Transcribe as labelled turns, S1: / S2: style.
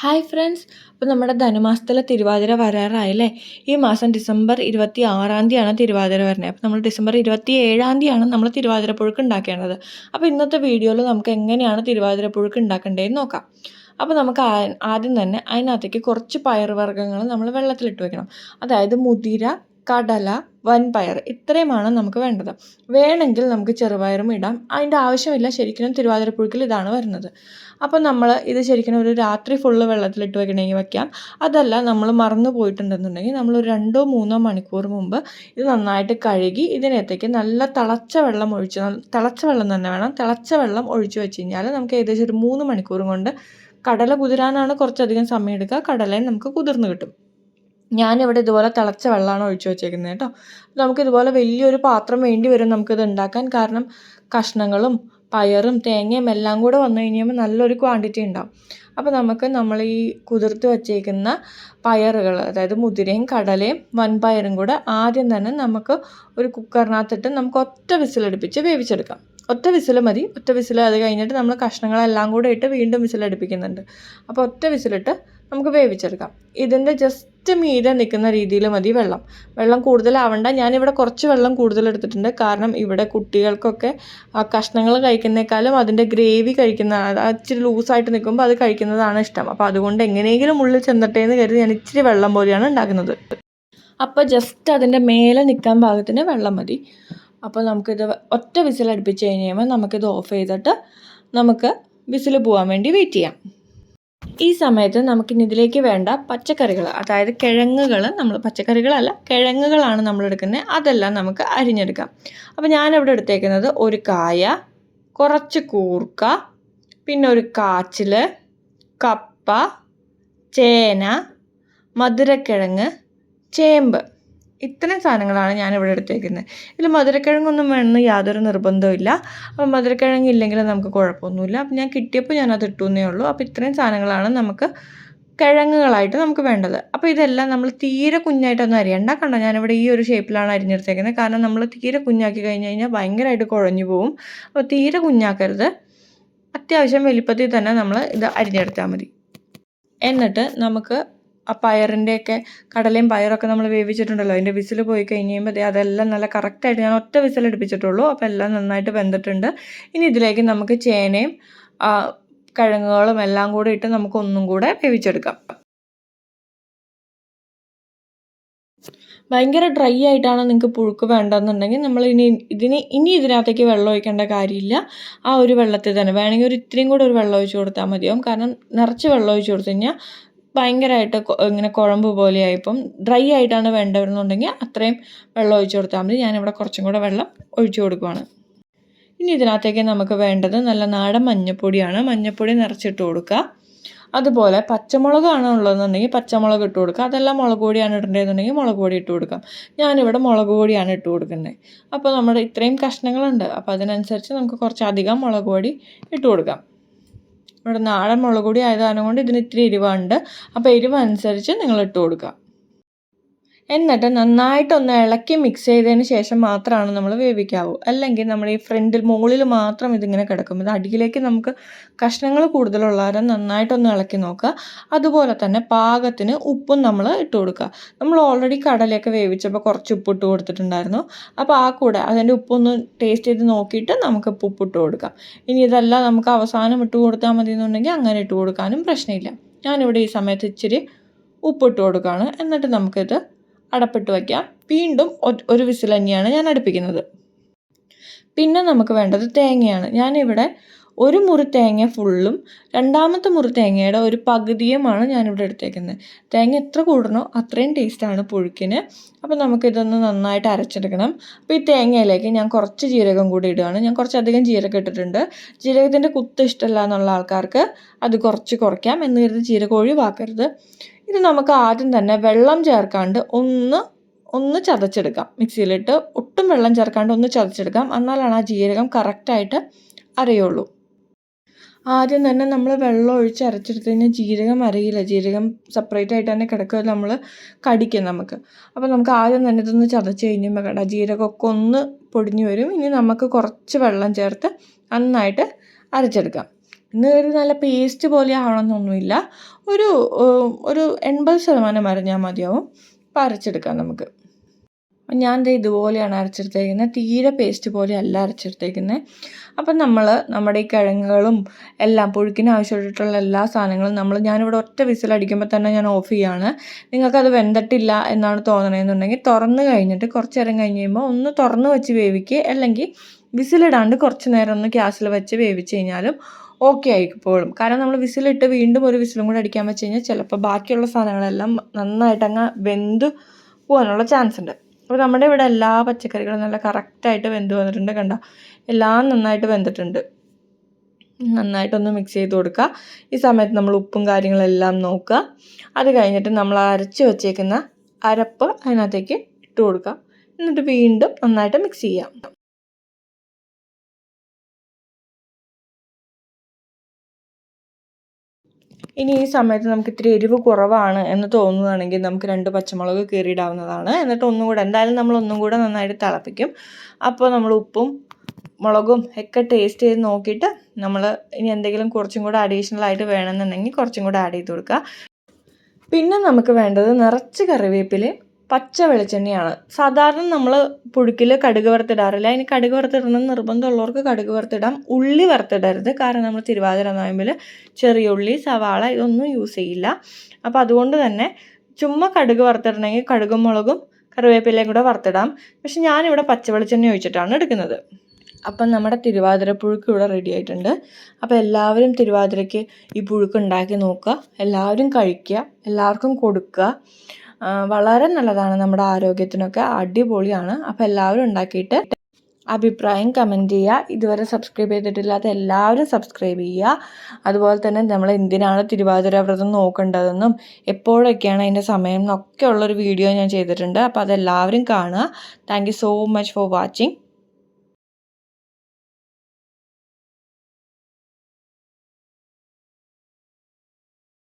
S1: Hi friends അപ്പോൾ നമ്മുടെ ധനുമാസത്തിലെ തിരുവാതിര വരാറായല്ലേ? ഈ മാസം ഡിസംബർ ഇരുപത്തി ആറാം തീയതിയാണ് തിരുവാതിര വരുന്നത്. അപ്പോൾ നമ്മൾ ഡിസംബർ ഇരുപത്തി ഏഴാം തീയതിയാണ് നമ്മൾ തിരുവാതിര പുഴുക്ക് ഉണ്ടാക്കേണ്ടത്. അപ്പോൾ ഇന്നത്തെ വീഡിയോയിൽ നമുക്ക് എങ്ങനെയാണ് തിരുവാതിര പുഴുക്ക് ഉണ്ടാക്കേണ്ടതെന്ന് നോക്കാം. അപ്പോൾ നമുക്ക് ആദ്യം തന്നെ അതിനകത്തേക്ക് കുറച്ച് പയറുവർഗങ്ങൾ നമ്മൾ വെള്ളത്തിലിട്ട് വെക്കണം. അതായത് മുതിര കടല വൻപയർ ഇത്രയുമാണ് നമുക്ക് വേണ്ടത്. വേണമെങ്കിൽ നമുക്ക് ചെറുപയറും ഇടാം. അതിന്റെ ആവശ്യമില്ല. ശരിക്കും തിരുവാതിരപ്പുഴുക്കിൽ ഇതാണ് വരുന്നത്. അപ്പോൾ നമ്മൾ ഇത് ശരിക്കും ഒരു രാത്രി ഫുള്ള് വെള്ളത്തിലിട്ട് വെക്കണമെങ്കിൽ വെക്കാം. അതല്ല നമ്മൾ മറന്നു പോയിട്ടുണ്ടെന്നുണ്ടെങ്കിൽ നമ്മൾ ഒരു രണ്ടോ മൂന്നോ മണിക്കൂർ മുമ്പ് ഇത് നന്നായിട്ട് കഴുകി ഇതിനകത്തേക്ക് നല്ല തിളച്ച വെള്ളം ഒഴിച്ച് തിളച്ച വെള്ളം തന്നെ വേണം. തിളച്ച വെള്ളം ഒഴിച്ച് വെച്ച് കഴിഞ്ഞാൽ നമുക്ക് ഏകദേശം ഒരു മൂന്ന് മണിക്കൂർ കൊണ്ട് കടല കുതിരാനാണ് കുറച്ചധികം സമയം എടുക്കുക. കടലയും നമുക്ക് കുതിർന്ന് കിട്ടും. ഞാനിവിടെ ഇതുപോലെ തിളച്ച വെള്ളമാണ് ഒഴിച്ചു വെച്ചേക്കുന്നത് കേട്ടോ. നമുക്കിതുപോലെ വലിയൊരു പാത്രം വേണ്ടി വരും നമുക്കിത് ഉണ്ടാക്കാൻ. കാരണം കഷ്ണങ്ങളും പയറും തേങ്ങയും എല്ലാം കൂടെ വന്നു കഴിയുമ്പോൾ നല്ലൊരു ക്വാണ്ടിറ്റി ഉണ്ടാവും. അപ്പോൾ നമുക്ക് നമ്മൾ ഈ കുതിർത്ത് വച്ചേക്കുന്ന പയറുകൾ അതായത് മുതിരയും കടലയും വൻപയറും കൂടെ ആദ്യം തന്നെ നമുക്ക് ഒരു കുക്കറിനകത്തിട്ട് നമുക്ക് ഒറ്റ വിസിലടുപ്പിച്ച് വേവിച്ചെടുക്കാം. ഒറ്റ വിസിൽ മതി. ഒറ്റ വിസിൽ അത് കഴിഞ്ഞിട്ട് നമ്മൾ കഷ്ണങ്ങളെല്ലാം കൂടെ ഇട്ട് വീണ്ടും വിസിലടുപ്പിക്കുന്നുണ്ട്. അപ്പോൾ ഒറ്റ വിസിലിട്ട് നമുക്ക് വേവിച്ചെടുക്കാം. ഇതിന്റെ ജസ്റ്റ് മീതെ നിൽക്കുന്ന രീതിയിൽ മതി വെള്ളം. വെള്ളം കൂടുതലാവണ്ട. ഞാനിവിടെ കുറച്ച് വെള്ളം കൂടുതൽ എടുത്തിട്ടുണ്ട്. കാരണം ഇവിടെ കുട്ടികൾക്കൊക്കെ ആ കഷ്ണങ്ങൾ കഴിക്കുന്നേക്കാളും അതിന്റെ ഗ്രേവി കഴിക്കുന്ന ഇച്ചിരി ലൂസായിട്ട് നിൽക്കുമ്പോൾ അത് കഴിക്കുന്നതാണ് ഇഷ്ടം. അപ്പോൾ അതുകൊണ്ട് എങ്ങനെയെങ്കിലും ഉള്ളിൽ ചെന്നിട്ടേ എന്ന് കരുതി ഞാൻ ഇച്ചിരി വെള്ളം പോലെയാണ് ഉണ്ടാക്കുന്നത്. അപ്പോൾ ജസ്റ്റ് അതിന്റെ മേലെ നിൽക്കാൻ ഭാഗത്തിന് വെള്ളം മതി. അപ്പോൾ നമുക്കിത് ഒറ്റ വിസിൽ അടുപ്പിച്ച് കഴിഞ്ഞ് കഴിയുമ്പോൾ നമുക്കിത് ഓഫ് ചെയ്തിട്ട് നമുക്ക് വിസിൽ പോകാൻ വേണ്ടി വെയിറ്റ് ചെയ്യാം. ഈ സമയത്ത് നമുക്കിനി ഇതിലേക്ക് വേണ്ട പച്ചക്കറികൾ അതായത് കിഴങ്ങുകൾ നമ്മൾ പച്ചക്കറികളല്ല കിഴങ്ങുകളാണ് നമ്മൾ എടുക്കുന്നത് അതെല്ലാം നമുക്ക് അരിഞ്ഞെടുക്കാം. അപ്പോൾ ഞാനിവിടെ എടുത്തേക്കുന്നത് ഒരു കായ കുറച്ച് കൂർക്ക പിന്നെ ഒരു കാച്ചിൽ കപ്പ ചേന മധുരക്കിഴങ്ങ് ചേമ്പ്. ഇത്രയും സാധനങ്ങളാണ് ഇവിടെ എടുത്തേക്കുന്നത്. ഇതിൽ മധുരക്കിഴങ്ങൊന്നും വേണമെന്ന് യാതൊരു നിർബന്ധവും അപ്പം മധുരക്കിഴങ്ങ് ഇല്ലെങ്കിൽ നമുക്ക് കുഴപ്പമൊന്നുമില്ല. അപ്പം ഞാൻ കിട്ടിയപ്പോൾ ഞാൻ അത് ഇട്ടുന്നേ ഉള്ളൂ. അപ്പോൾ ഇത്രയും സാധനങ്ങളാണ് നമുക്ക് കിഴങ്ങുകളായിട്ട് നമുക്ക് വേണ്ടത്. അപ്പോൾ ഇതെല്ലാം നമ്മൾ തീരെ കുഞ്ഞായിട്ടൊന്നും അരിയണ്ട. കണ്ടോ ഞാനിവിടെ ഈ ഒരു ഷേപ്പിലാണ് അരിഞ്ഞെടുത്തേക്കുന്നത്. കാരണം നമ്മൾ തീരെ കുഞ്ഞാക്കി കഴിഞ്ഞ് കഴിഞ്ഞാൽ ഭയങ്കരമായിട്ട് കുഴഞ്ഞു പോവും. അപ്പോൾ തീരെ കുഞ്ഞാക്കരുത്. അത്യാവശ്യം വലിപ്പത്തിൽ തന്നെ നമ്മൾ ഇത് അരിഞ്ഞെടുത്താൽ മതി. എന്നിട്ട് നമുക്ക് ആ പയറിന്റെയൊക്കെ കടലയും പയറൊക്കെ നമ്മൾ വേവിച്ചിട്ടുണ്ടല്ലോ. അതിന്റെ വിസിൽ പോയി കഴിഞ്ഞ് കഴിയുമ്പോൾ ദേ അതെല്ലാം നല്ല കറക്റ്റായിട്ട് ഞാൻ ഒറ്റ വിസിൽ എടുപ്പിച്ചിട്ടുള്ളൂ. അപ്പോൾ എല്ലാം നന്നായിട്ട് വെന്തിട്ടുണ്ട്. ഇനി ഇതിലേക്ക് നമുക്ക് ചേനയും കിഴങ്ങുകളും എല്ലാം കൂടെ ഇട്ട് നമുക്ക് ഒന്നും കൂടെ വേവിച്ചെടുക്കാം. ഭയങ്കര ഡ്രൈ ആയിട്ടാണ് നിങ്ങൾക്ക് പുഴുക്ക് വേണ്ടതെന്നുണ്ടെങ്കിൽ നമ്മൾ ഇനി ഇതിന് ഇനി ഇതിനകത്തേക്ക് വെള്ളം ഒഴിക്കേണ്ട കാര്യമില്ല. ആ ഒരു വെള്ളത്തിൽ തന്നെ. വേണമെങ്കിൽ ഒരു ഇത്രയും കൂടെ ഒരു വെള്ളം ഒഴിച്ച് കൊടുത്താൽ മതിയാവും. കാരണം നിറച്ച് വെള്ളം ഒഴിച്ച് കൊടുത്തു കഴിഞ്ഞാൽ ഭയങ്കരമായിട്ട് ഇങ്ങനെ കുഴമ്പ് പോലെയായി. ഇപ്പം ഡ്രൈ ആയിട്ടാണ് വേണ്ടതെന്നുണ്ടെങ്കിൽ അത്രയും വെള്ളം ഒഴിച്ചു കൊടുത്താൽ മതി. ഞാനിവിടെ കുറച്ചും കൂടെ വെള്ളം ഒഴിച്ചു കൊടുക്കുവാണ്. ഇനി ഇതിനകത്തേക്ക് നമുക്ക് വേണ്ടത് നല്ല നാടൻ മഞ്ഞപ്പൊടിയാണ്. മഞ്ഞപ്പൊടി നിറച്ചിട്ട് കൊടുക്കുക. അതുപോലെ പച്ചമുളകാണ് ഉള്ളതെന്നുണ്ടെങ്കിൽ പച്ചമുളക് ഇട്ട് കൊടുക്കുക. അതെല്ലാം മുളക് പൊടിയാണ് ഇടേണ്ടതെന്നുണ്ടെങ്കിൽ മുളക് പൊടി ഇട്ട് കൊടുക്കാം ഞാനിവിടെ മുളക് പൊടിയാണ് ഇട്ട് കൊടുക്കുന്നത്. അപ്പോൾ നമ്മുടെ ഇത്രയും കഷ്ണങ്ങളുണ്ട്. അപ്പോൾ അതിനനുസരിച്ച് നമുക്ക് കുറച്ചധികം മുളക് പൊടി ഇട്ട് കൊടുക്കാം. ഇവിടെ നാടൻ മുളക് പൊടി ആയത് കൊണ്ട് ഇതിന് ഇത്തിരി എരിവുണ്ട് അപ്പോൾ എരിവ് അനുസരിച്ച് നിങ്ങൾ ഇട്ട് കൊടുക്കുക എന്നിട്ട് നന്നായിട്ടൊന്ന് ഇളക്കി മിക്സ് ചെയ്തതിന് ശേഷം മാത്രമാണ് നമ്മൾ വേവിക്കാവൂ. അല്ലെങ്കിൽ നമ്മൾ ഈ ഫ്രണ്ടിൽ മുകളിൽ മാത്രം ഇതിങ്ങനെ കിടക്കും. ഇത് അടിയിലേക്ക് നമുക്ക് കഷ്ണങ്ങൾ കൂടുതലുള്ളവരെ നന്നായിട്ടൊന്ന് ഇളക്കി നോക്കുക. അതുപോലെ തന്നെ പാകത്തിന് ഉപ്പും നമ്മൾ ഇട്ട് കൊടുക്കുക. നമ്മൾ ഓൾറെഡി കടലയൊക്കെ വേവിച്ചപ്പോൾ കുറച്ച് ഉപ്പ് ഇട്ട് കൊടുത്തിട്ടുണ്ടായിരുന്നു. അപ്പോൾ ആ കൂടെ അതിന്റെ ഉപ്പൊന്ന് ടേസ്റ്റ് ചെയ്ത് നോക്കിയിട്ട് നമുക്ക് ഉപ്പ് ഇട്ട് കൊടുക്കാം. ഇനി ഇതെല്ലാം നമുക്ക് അവസാനം ഇട്ട് കൊടുത്താൽ മതി എന്നുണ്ടെങ്കിൽ അങ്ങനെ ഇട്ട് കൊടുക്കാനും പ്രശ്നമില്ല. ഞാനിവിടെ ഈ സമയത്ത് ഇച്ചിരി ഉപ്പിട്ട് കൊടുക്കുകയാണ്. എന്നിട്ട് നമുക്കിത് അടപ്പിട്ട് വയ്ക്കാം. വീണ്ടും ഒരു വിസിൽ തന്നെയാണ് ഞാൻ അടുപ്പിക്കുന്നത്. പിന്നെ നമുക്ക് വേണ്ടത് തേങ്ങയാണ്. ഞാനിവിടെ ഒരു മുറി തേങ്ങ ഫുള്ളും രണ്ടാമത്തെ മുറി തേങ്ങയുടെ ഒരു പകുതിയുമാണ് ഞാനിവിടെ എടുത്തേക്കുന്നത്. തേങ്ങ എത്ര കൂടണോ അത്രയും ടേസ്റ്റാണ് പുഴുക്കിന്. അപ്പോൾ നമുക്കിതൊന്ന് നന്നായിട്ട് അരച്ചെടുക്കണം. അപ്പോൾ ഈ തേങ്ങയിലേക്ക് ഞാൻ കുറച്ച് ജീരകം കൂടി ഇടുകയാണ്. ഞാൻ കുറച്ചധികം ജീരകം ഇട്ടിട്ടുണ്ട്. ജീരകത്തിന്റെ കുത്ത് ഇഷ്ടമല്ല എന്നുള്ള ആൾക്കാർക്ക് അത് കുറച്ച് കുറയ്ക്കാം. എന്ന് കരുതി ജീരകം ഒഴിവാക്കരുത്. ഇത് നമുക്ക് ആദ്യം തന്നെ വെള്ളം ചേർക്കാണ്ട് ഒന്ന് ഒന്ന് ചതച്ചെടുക്കാം. മിക്സിയിലിട്ട് ഒട്ടും വെള്ളം ചേർക്കാണ്ട് ഒന്ന് ചതച്ചെടുക്കാം. എന്നാലാണ് ആ ജീരകം കറക്റ്റായിട്ട് അരയുള്ളൂ. ആദ്യം തന്നെ നമ്മൾ വെള്ളം ഒഴിച്ച് അരച്ചെടുത്ത് കഴിഞ്ഞാൽ ജീരകം അരയില്ല. ജീരകം സെപ്പറേറ്റ് ആയിട്ട് തന്നെ കിടക്കുക നമ്മൾ കടിക്കും നമുക്ക്. അപ്പോൾ നമുക്ക് ആദ്യം തന്നെ ഇതൊന്ന് ചതച്ച് കഴിയുമ്പോൾ കട. ജീരകമൊക്കെ ഒന്ന് പൊടിഞ്ഞു വരും. ഇനി നമുക്ക് കുറച്ച് വെള്ളം ചേർത്ത് നന്നായിട്ട് അരച്ചെടുക്കാം. ഇന്ന് ഒരു നല്ല പേസ്റ്റ് പോലെ ആവണമെന്നൊന്നുമില്ല ഒരു ഒരു എൺപത് ശതമാനം അരഞ്ഞാൽ മതിയാവും. അപ്പോൾ അരച്ചെടുക്കാം നമുക്ക്. ഞാൻ ദേ ഇതുപോലെയാണ് അരച്ചെടുത്തേക്കുന്നത് തീരെ പേസ്റ്റ് പോലെ അല്ല അരച്ചെടുത്തേക്കുന്നത് അപ്പം നമ്മൾ നമ്മുടെ ഈ കിഴങ്ങുകളും എല്ലാം പുഴുക്കിന് ആവശ്യമായിട്ടുള്ള എല്ലാ സാധനങ്ങളും നമ്മൾ ഞാനിവിടെ ഒറ്റ വിസിലടിക്കുമ്പോൾ തന്നെ ഞാൻ ഓഫ് ചെയ്യാണ്. നിങ്ങൾക്കത് വെന്തിട്ടില്ല എന്നാണ് തോന്നണമെന്നുണ്ടെങ്കിൽ തുറന്ന് കഴിഞ്ഞിട്ട് കുറച്ച് നേരം കഴിഞ്ഞ് കഴിയുമ്പോൾ ഒന്ന് തുറന്ന് വെച്ച് വേവിക്കുക അല്ലെങ്കിൽ വിസിലിടാണ്ട് കുറച്ച് നേരം ഒന്ന് ഗ്യാസിൽ വെച്ച് വേവിച്ച് കഴിഞ്ഞാലും ഓക്കെ ആയിക്കോളും. കാരണം നമ്മൾ വിസിലിട്ട് വീണ്ടും ഒരു വിസിലും കൂടെ അടിക്കാൻ വെച്ച് കഴിഞ്ഞാൽ ചിലപ്പോൾ ബാക്കിയുള്ള സാധനങ്ങളെല്ലാം നന്നായിട്ട് അങ്ങ് വെന്ത് പോകാനുള്ള ചാൻസ് ഉണ്ട്. അപ്പോൾ നമ്മുടെ ഇവിടെ എല്ലാ പച്ചക്കറികളും നല്ല കറക്റ്റായിട്ട് വെന്ത് വന്നിട്ടുണ്ട് കണ്ട? എല്ലാം നന്നായിട്ട് വെന്തിട്ടുണ്ട്. നന്നായിട്ടൊന്ന് മിക്സ് ചെയ്ത് കൊടുക്കുക. ഈ സമയത്ത് നമ്മൾ ഉപ്പും കാര്യങ്ങളെല്ലാം നോക്കുക. അത് കഴിഞ്ഞിട്ട് നമ്മൾ അരച്ച് വെച്ചേക്കുന്ന അരപ്പ് അതിനകത്തേക്ക് ഇട്ട് കൊടുക്കുക. എന്നിട്ട് വീണ്ടും നന്നായിട്ട് മിക്സ് ചെയ്യാം. ഇനി ഈ സമയത്ത് നമുക്ക് ഇത്തിരി എരിവ് കുറവാണ് എന്ന് തോന്നുകയാണെങ്കിൽ നമുക്ക് രണ്ട് പച്ചമുളക് കീറിയിടാവുന്നതാണ്. എന്നിട്ട് ഒന്നും കൂടെ എന്തായാലും നമ്മൾ ഒന്നും കൂടെ നന്നായിട്ട് തിളപ്പിക്കും. അപ്പോൾ നമ്മൾ ഉപ്പും മുളകും ഒക്കെ ടേസ്റ്റ് ചെയ്ത് നോക്കിയിട്ട് നമ്മൾ ഇനി എന്തെങ്കിലും കുറച്ചും കൂടെ അഡീഷണൽ ആയിട്ട് വേണമെന്നുണ്ടെങ്കിൽ കുറച്ചും കൂടെ ആഡ് ചെയ്ത് കൊടുക്കുക. പിന്നെ നമുക്ക് വേണ്ടത് നിറച്ച് കറിവേപ്പിലയും പച്ച വെളിച്ചെണ്ണയാണ്. സാധാരണ നമ്മൾ പുഴുക്കിൽ കടുക് വറുത്തിടാറില്ല. അതിന് കടുക് വറുത്തിടണം. നിർബന്ധമുള്ളവർക്ക് കടുക് വറുത്തിടാം. ഉള്ളി വറുത്തിടരുത്. കാരണം നമ്മൾ തിരുവാതിര നോയമ്പിൽ ചെറിയ ഉള്ളി സവാള ഇതൊന്നും യൂസ് ചെയ്യില്ല. അപ്പോൾ അതുകൊണ്ട് തന്നെ ചുമ്മാ കടുക് വറുത്തിടണമെങ്കിൽ കടുകും മുളകും കറിവേപ്പിലയും കൂടെ വറുത്തിടാം. പക്ഷെ ഞാനിവിടെ പച്ച വെളിച്ചെണ്ണ ഒഴിച്ചിട്ടാണ് എടുക്കുന്നത്. അപ്പം നമ്മുടെ തിരുവാതിര പുഴുക്ക് ഇവിടെ റെഡി ആയിട്ടുണ്ട്. അപ്പോൾ എല്ലാവരും തിരുവാതിരയ്ക്ക് ഈ പുഴുക്ക് ഉണ്ടാക്കി നോക്കുക. എല്ലാവരും കഴിക്കുക. എല്ലാവർക്കും കൊടുക്കുക. വളരെ നല്ലതാണ് നമ്മുടെ ആരോഗ്യത്തിനൊക്കെ അടിപൊളിയാണ്. അപ്പോൾ എല്ലാവരും ഉണ്ടാക്കിയിട്ട് അഭിപ്രായം കമന്റ് ചെയ്യുക. ഇതുവരെ സബ്സ്ക്രൈബ് ചെയ്തിട്ടില്ലാത്ത എല്ലാവരും സബ്സ്ക്രൈബ് ചെയ്യുക. അതുപോലെ തന്നെ നമ്മൾ എന്തിനാണ് തിരുവാതിര വ്രതം നോക്കേണ്ടതെന്നും എപ്പോഴൊക്കെയാണ് അതിന്റെ സമയം എന്നൊക്കെ ഉള്ളൊരു വീഡിയോ ഞാൻ ചെയ്തിട്ടുണ്ട്. അപ്പോൾ അതെല്ലാവരും കാണുക. Thank so much for watching